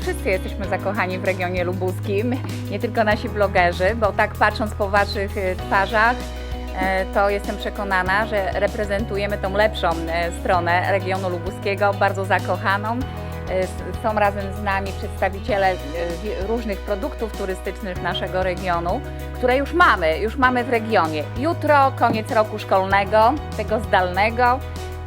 wszyscy jesteśmy zakochani w regionie lubuskim, nie tylko nasi blogerzy, bo tak patrząc po Waszych e, twarzach, e, to jestem przekonana, że reprezentujemy tą lepszą e, stronę regionu lubuskiego, bardzo zakochaną. Są razem z nami przedstawiciele wi- różnych produktów turystycznych naszego regionu, które już mamy, już mamy w regionie. Jutro koniec roku szkolnego, tego zdalnego.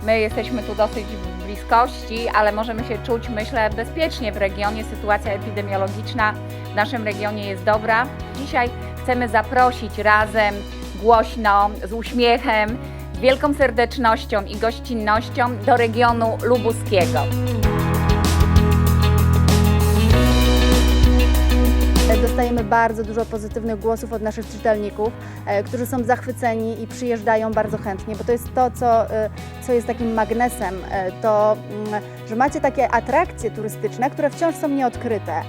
My jesteśmy tu dosyć w bliskości, ale możemy się czuć, myślę, bezpiecznie w regionie. Sytuacja epidemiologiczna w naszym regionie jest dobra. Dzisiaj chcemy zaprosić razem, głośno, z uśmiechem, wielką serdecznością i gościnnością do regionu lubuskiego. Bardzo dużo pozytywnych głosów od naszych czytelników, e, którzy są zachwyceni i przyjeżdżają bardzo chętnie, bo to jest to, co, e, co jest takim magnesem, e, to, mm, że macie takie atrakcje turystyczne, które wciąż są nieodkryte.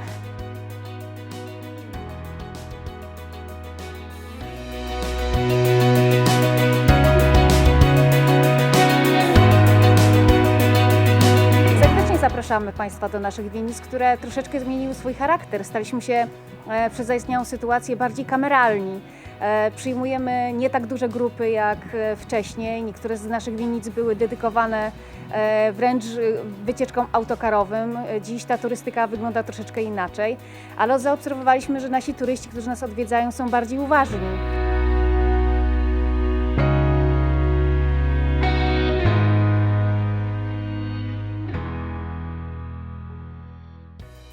Zapraszamy Państwa do naszych wienic, które troszeczkę zmieniły swój charakter. Staliśmy się e, przez zaistniałą sytuację bardziej kameralni. E, Przyjmujemy nie tak duże grupy jak e, wcześniej. Niektóre z naszych wienic były dedykowane wręcz wycieczkom autokarowym. Dziś ta turystyka wygląda troszeczkę inaczej, ale zaobserwowaliśmy, że nasi turyści, którzy nas odwiedzają, są bardziej uważni.